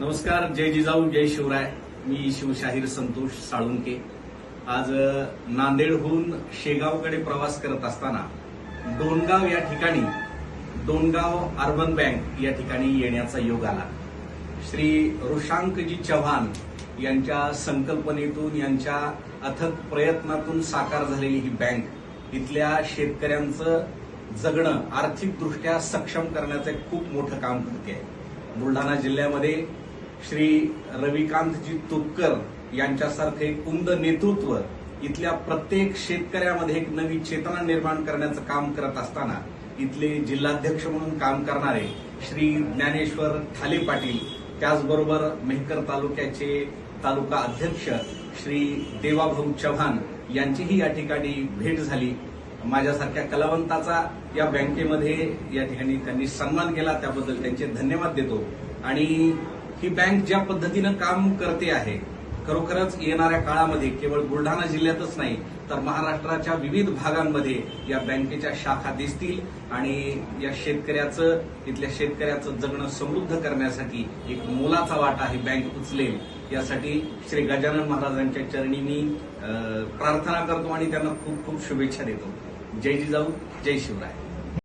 नमस्कार जय जिजाऊ जय शिवराय. मी शिवशाहीर संतोष साळुंके. आज नांदेडहून शेगावकडे प्रवास करत असताना डोणगाव या ठिकाणी डोणगाव अर्बन बँक या ठिकाणी येण्याचा योग आला. श्री ऋषांकजी चव्हाण यांच्या संकल्पनेतून यांच्या अथक प्रयत्नातून साकार झालेली ही बँक इथल्या शेतकऱ्यांचं जगणं आर्थिकदृष्ट्या सक्षम करण्याचं एक खूप मोठं काम करते आहे. बुलढाणा जिल्ह्यामध्ये श्री रविकांतजी तुपकर यांच्यासारखे कुंद नेतृत्व इथल्या प्रत्येक शेतकऱ्यामध्ये एक नवी चेतना निर्माण करण्याचं काम करत असताना इथले जिल्हाध्यक्ष म्हणून काम करणारे श्री ज्ञानेश्वर ठाले पाटील त्याचबरोबर मेहकर तालुक्याचे तालुका अध्यक्ष श्री देवाभाऊ चव्हाण यांचीही या ठिकाणी भेट झाली. माझ्यासारख्या कलावंताचा या बँकेमध्ये या ठिकाणी त्यांनी सन्मान केला त्याबद्दल त्यांचे धन्यवाद देतो. आणि ही बँक ज्या पद्धतीनं काम करते आहे खरोखरच येणाऱ्या काळामध्ये केवळ बुलढाणा जिल्ह्यातच नाही तर महाराष्ट्राच्या विविध भागांमध्ये या बँकेच्या शाखा दिसतील आणि या शेतकऱ्याचं इथल्या शेतकऱ्याचं जगणं समृद्ध करण्यासाठी एक मोलाचा वाटा ही बँक उचलेल. यासाठी श्री गजानन महाराजांच्या चरणी मी प्रार्थना करतो आणि त्यांना खूप खूप शुभेच्छा देतो. जय जिजाऊ जय शिवराय.